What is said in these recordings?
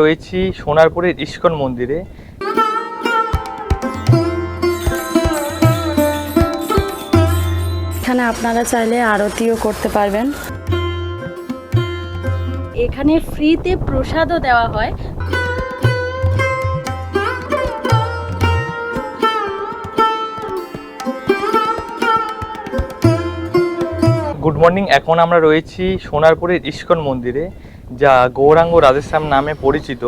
রয়েছি সোনারপুরের ইস্কন মন্দিরে। এখানে আপনারা চাইলে আরতিও করতে পারবেন। এখানে ফ্রিতে প্রসাদও দেওয়া হয়। গুড মর্নিং এখন আমরা রয়েছি সোনারপুরের ইস্কন মন্দিরে। যা গৌরাঙ্গ রাধেশ্যাম নামে পরিচিত।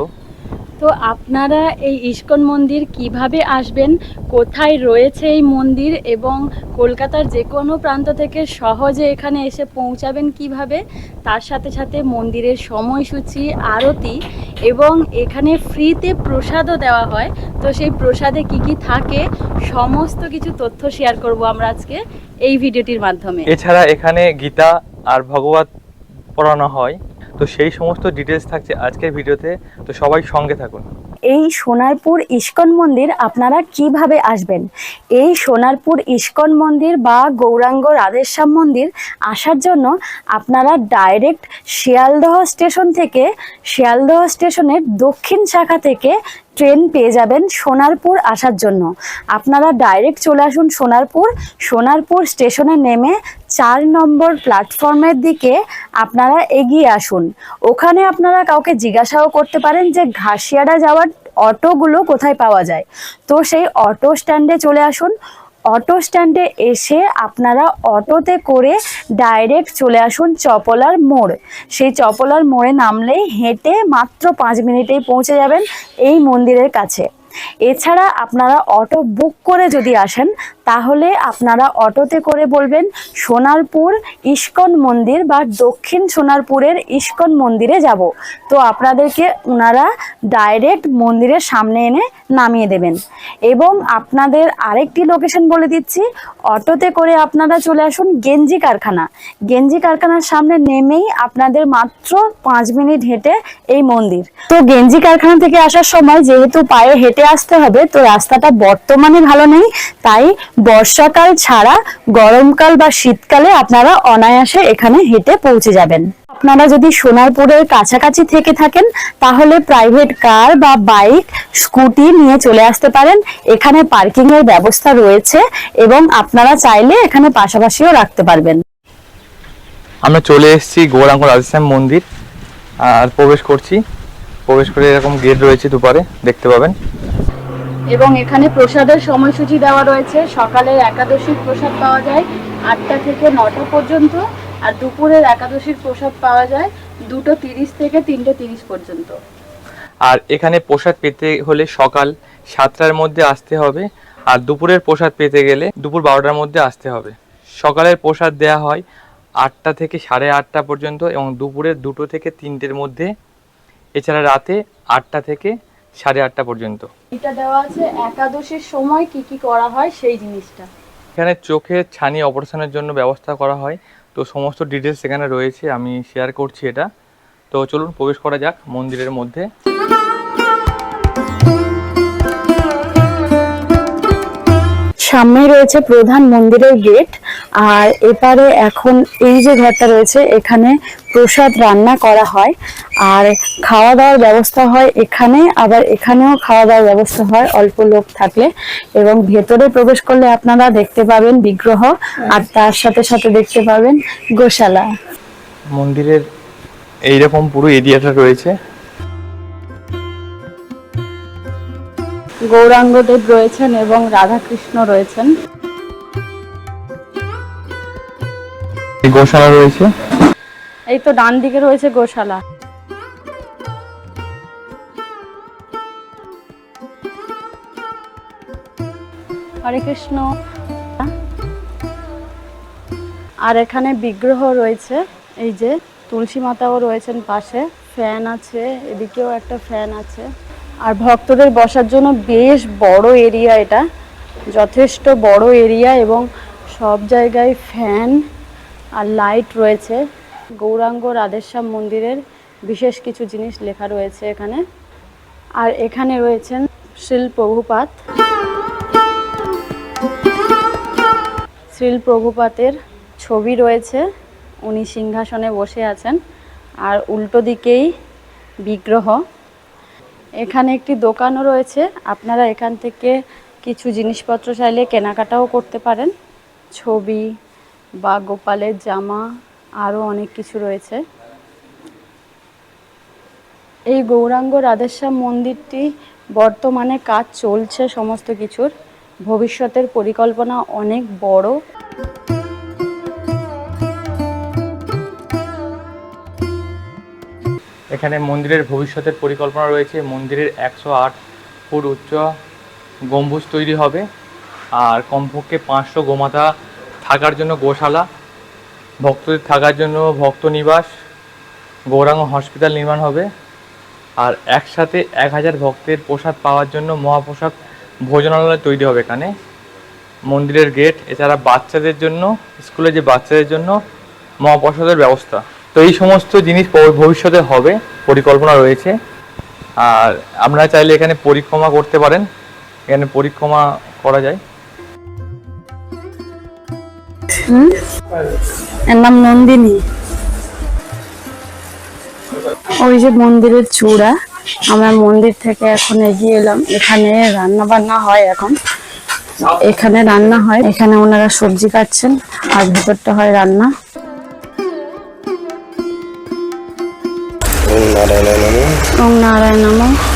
তো আপনারা এই ইস্কন মন্দির কীভাবে আসবেন? কোথায় রয়েছে এই মন্দির? এবং কলকাতার যে কোনো প্রান্ত থেকে সহজে এখানে এসে পৌঁছাবেন কীভাবে? তার সাথে সাথে মন্দিরের সময়সূচি আরতি এবং এখানে ফ্রিতে প্রসাদও দেওয়া হয়। তো সেই প্রসাদে কি কি থাকে? সমস্ত কিছু তথ্য শেয়ার করব আমরা আজকে এই ভিডিওটির মাধ্যমে। এছাড়া এখানে গীতা আর ভগবত পড়ানো হয়। তো সেই সমস্ত ডিটেলস থাকছে আজকের ভিডিওতে, তো সবাই সঙ্গে থাকুন। এই সোনারপুর ইস্কন মন্দির আপনারা কীভাবে আসবেন? এই সোনারপুর ইস্কন মন্দির বা গৌরাঙ্গ রাধেশ্যাম মন্দির আসার জন্য আপনারা ডাইরেক্ট শিয়ালদহ স্টেশন থেকে, শিয়ালদহ স্টেশনের দক্ষিণ শাখা থেকে ট্রেন পেয়ে যাবেন সোনারপুর আসার জন্য। আপনারা ডাইরেক্ট চলে আসুন সোনারপুর। সোনারপুর স্টেশনে নেমে চার নম্বর প্ল্যাটফর্মের দিকে আপনারা এগিয়ে আসুন। ওখানে আপনারা কাউকে জিজ্ঞাসাও করতে পারেন যে ঘাসিয়াড়া যাওয়ার অটোগুলো কোথায় পাওয়া যায়। তো সেই অটো স্ট্যান্ডে চলে আসুন। অটো স্ট্যান্ডে এসে আপনারা অটোতে করে ডাইরেক্ট চলে আসুন চপলার মোড়। সেই চপলার মোড়ে নামলেই হেঁটে মাত্র পাঁচ মিনিটেই পৌঁছে যাবেন এই মন্দিরের কাছে। এছাড়া আপনারা অটো বুক করে যদি আসেন তাহলে আপনারা অটোতে করে বলবেন সোনারপুর ইস্কন মন্দির বা দক্ষিণ সোনারপুরের ইস্কন মন্দিরে যাব। তো আপনাদেরকে ওনারা ডাইরেক্ট মন্দিরের সামনে এনে নামিয়ে দেবেন। এবং আপনাদের আরেকটি লোকেশন বলে দিচ্ছি, অটোতে করে আপনারা চলে আসুন গেঞ্জি কারখানা। গেঞ্জি কারখানার সামনে নেমেই আপনাদের মাত্র পাঁচ মিনিট হেঁটে এই মন্দির। তো গেঞ্জি কারখানা থেকে আসার সময় যেহেতু পায়ে হেঁটে আসতে হবে, তো রাস্তাটা বর্তমানে ভালো নেই, তাই বর্ষাকাল ছাড়া গরমকাল বা শীতকালে আপনারা অনায়াসে এখানে হেঁটে পৌঁছে যাবেন। আপনারা যদি সোনারপুরের কাছাকাছি থেকে থাকেন, তাহলে প্রাইভেট কার বা বাইক স্কুটি নিয়ে চলে আসতে পারেন। এখানে পার্কিং এর ব্যবস্থা রয়েছে এবং আপনারা চাইলে এখানে পাশাপাশিও রাখতে পারবেন। আমরা চলে এসেছি গৌরাঙ্গ রাধেশ্যাম মন্দির। আর প্রবেশ করছি। প্রবেশ করে এরকম গেট রয়েছে দুপারে, দেখতে পাবেন। এবং এখানে প্রসাদের সময়সূচি দেওয়া রয়েছে। সকালের একাদশীর প্রসাদ পাওয়া যায় আটটা থেকে নটা পর্যন্ত আর দুপুরের একাদশীর প্রসাদ পাওয়া যায় দুটো তিরিশ থেকে তিনটে তিরিশ পর্যন্ত। আর এখানে প্রসাদ পেতে হলে সকাল সাতটার মধ্যে আসতে হবে আর দুপুরের প্রসাদ পেতে গেলে দুপুর বারোটার মধ্যে আসতে হবে। সকালের প্রসাদ দেয়া হয় আটটা থেকে সাড়ে আটটা পর্যন্ত এবং দুপুরের দুটো থেকে তিনটের মধ্যে। এছাড়া রাতে আটটা থেকে সাড়ে আটটা পর্যন্ত। এটা দেওয়া আছে একাদশীর সময় কি কি করা হয় সেই জিনিসটা। এখানে চোখের ছানি অপারেশনের জন্য ব্যবস্থা করা হয়। তো সমস্ত ডিটেলস এখানে রয়েছে আমি শেয়ার করছি এটা। তো চলুন প্রবেশ করা যাক মন্দিরের মধ্যে। সামনে রয়েছে প্রধান মন্দিরের গেট আর এপারে এখন এই যে ঘরটা রয়েছে এখানে প্রসাদ রান্না করা হয়। আর খাওয়া দাওয়ার ব্যবস্থা হয় এখানে আবার এখানেও খাওয়া দাওয়ার ব্যবস্থা হয় অল্প লোক থাকলে। এবং ভেতরে প্রবেশ করলে আপনারা দেখতে পাবেন বিগ্রহ আর তার সাথে সাথে দেখতে পাবেন গোশালা। মন্দিরের এইরকম পুরো এরিয়াটা রয়েছে। গৌরাঙ্গদেব রয়েছেন এবং রাধাকৃষ্ণ রয়েছেন। গোশালা রয়েছে? এই তো ডান দিকে রয়েছে গোশালা। হরে কৃষ্ণ। আর এখানে বিগ্রহ রয়েছে, এই যে তুলসী মাতাও রয়েছেন পাশে, ফ্যান আছে, এদিকেও একটা ফ্যান আছে। আর ভক্তদের বসার জন্য বেশ বড় এরিয়া এটা, যথেষ্ট বড় এরিয়া এবং সব জায়গায় ফ্যান আর লাইট রয়েছে। গৌরাঙ্গ রাধেশ্যাম মন্দিরের বিশেষ কিছু জিনিস লেখা রয়েছে এখানে। আর এখানে রয়েছেন শ্রীল প্রভুপাত। শ্রীল প্রভুপাতের ছবি রয়েছে। উনি সিংহাসনে বসে আছেন। আর উল্টো দিকেই বিগ্রহ। এখানে একটি দোকানও রয়েছে। আপনারা এখান থেকে কিছু জিনিসপত্র চাইলে কেনাকাটাও করতে পারেন। ছবি বা গোপালের জামা আরও অনেক কিছু রয়েছে। এই গৌরাঙ্গ রাধেশ্যাম মন্দিরটি বর্তমানে কাজ চলছে সমস্ত কিছুর। ভবিষ্যতের পরিকল্পনা অনেক বড়। এখানে মন্দিরের ভবিষ্যতের পরিকল্পনা রয়েছে। মন্দিরের একশো আট ফুট উচ্চ গম্বুজ তৈরি হবে। আর কমপক্ষে পাঁচশো গোমাতা থাকার জন্য গোশালা, ভক্তদের থাকার জন্য ভক্ত নিবাস, গৌরাঙ্গ হসপিটাল নির্মাণ হবে। আর একসাথে এক হাজার ভক্তের প্রসাদ পাওয়ার জন্য মহাপ্রসাদ ভোজনালয় তৈরি হবে এখানে। মন্দিরের গেট, এছাড়া বাচ্চাদের জন্য, স্কুলে যে বাচ্চাদের জন্য মহাপ্রসাদের ব্যবস্থা। তো এই সমস্ত জিনিস ভবিষ্যতে হবে, পরিকল্পনা রয়েছে। আর আপনারা চাইলে এখানে পরিক্রমা করতে পারেন। এখানে পরিক্রমা করা যায়। এর নাম নন্দিনী। ওই যে মন্দিরের চূড়া আমরা মন্দির থেকে এখন এগিয়ে এলাম। এখানে রান্না বান্না হয় এখন। এখানে রান্না হয়। এখানে ওনারা সবজি কাটছেন আর ভেতরটা হয় রান্না। ওম নারায়ণ নমঃ।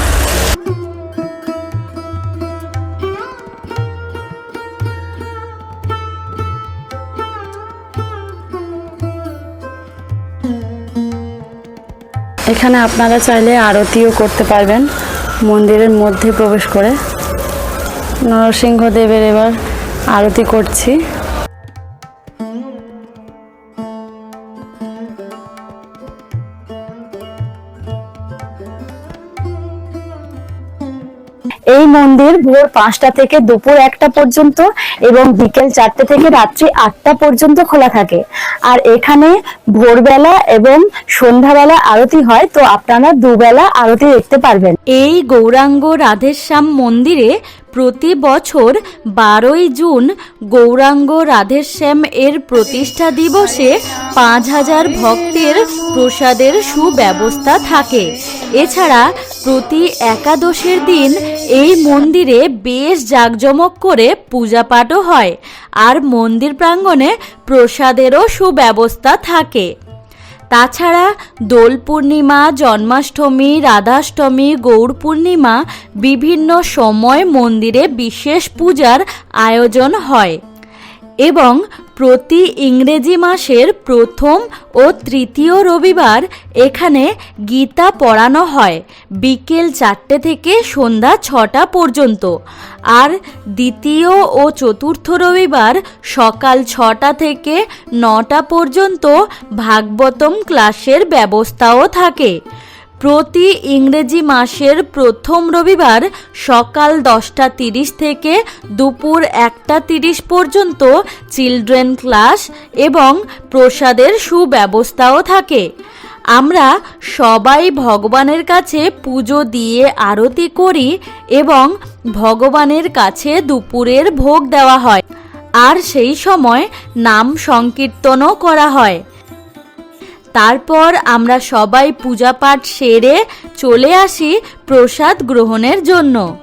এখানে আপনারা চাইলে আরতিও করতে পারবেন মন্দিরের মধ্যে প্রবেশ করে। নরসিংহদেবের এবার আরতি করছি। এই মন্দির ভোর পাঁচটা থেকে দুপুর একটা পর্যন্ত এবং বিকেল চারটে থেকে রাত্রি আটটা পর্যন্ত খোলা থাকে। আর এখানে ভোরবেলা এবং সন্ধ্যাবেলা আরতি হয়, তো আপনারা দুবেলা আরতি দেখতে পারবেন। এই গৌরাঙ্গ রাধেশ্যাম মন্দিরে প্রতি বছর বারোই জুন গৌরাঙ্গ রাধেশ্যাম এর প্রতিষ্ঠা দিবসে পাঁচ হাজার ভক্তের প্রসাদের সুব্যবস্থা থাকে। এছাড়া প্রতি একাদশের দিন এই মন্দিরে বেশ জাঁকজমক করে পূজাপাঠও হয়। আর মন্দির প্রাঙ্গণে প্রসাদেরও সুব্যবস্থা থাকে। তাছাড়া দোল পূর্ণিমা জন্মাষ্টমী রাধাষ্টমী গৌর পূর্ণিমা বিভিন্ন সময় মন্দিরে বিশেষ পূজার আয়োজন হয়। এবং প্রতি ইংরেজি মাসের প্রথম ও তৃতীয় রবিবার এখানে গীতা পড়ানো হয়, বিকেল চারটে থেকে সন্ধ্যা ছটা পর্যন্ত। আর দ্বিতীয় ও চতুর্থ রবিবার সকাল ছটা থেকে নটা পর্যন্ত ভাগবতম ক্লাসের ব্যবস্থাও থাকে। প্রতি ইংরেজি মাসের প্রথম রবিবার সকাল দশটা তিরিশ থেকে দুপুর একটা তিরিশ পর্যন্ত চিলড্রেন ক্লাস এবং প্রসাদের সুব্যবস্থাও থাকে। আমরা সবাই ভগবানের কাছে পুজো দিয়ে আরতি করি এবং ভগবানের কাছে দুপুরের ভোগ দেওয়া হয়। আর সেই সময় নাম সংকীর্তনও করা হয়। তারপর আমরা সবাই পূজা পাঠ সেরে চলে আসি প্রসাদ গ্রহণের জন্য।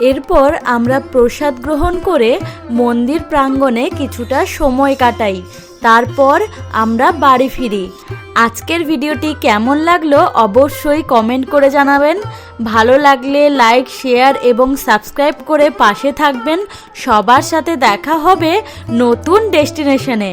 এরপর আমরা প্রসাদ গ্রহণ করে মন্দির প্রাঙ্গণে কিছুটা সময় কাটাই। তারপর আমরা বাড়ি ফিরি। আজকের ভিডিওটি কেমন লাগল অবশ্যই কমেন্ট করে জানাবেন। ভালো লাগলে লাইক, শেয়ার এবং সাবস্ক্রাইব করে পাশে থাকবেন। সবার সাথে দেখা হবে নতুন ডেস্টিনেশনে।